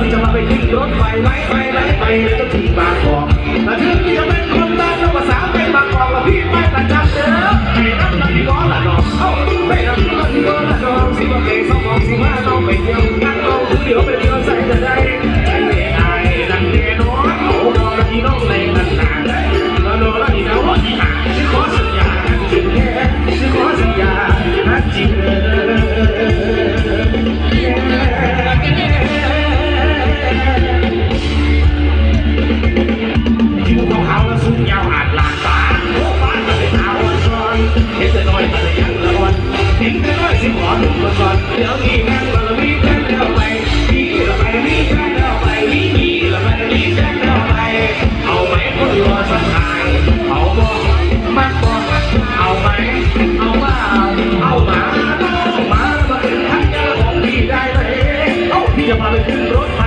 ที่จะมาไปทิ้งรถไปไหลไปไหลไปแล้วก็ที่บางกอกแต่ถึงที่จะเป็นคนตาแล้งภาษาไปบางกอกมาพี่ไม่ประจับเด้อไปรับรันก้อนละน้องเอ้าไปรับรันก้อนละน้องสิบเอ็ดสองสองสิบห้าต้องไปเที่ยวกันน้องผู้เดียว จะพาไปขึ้นรถไฟ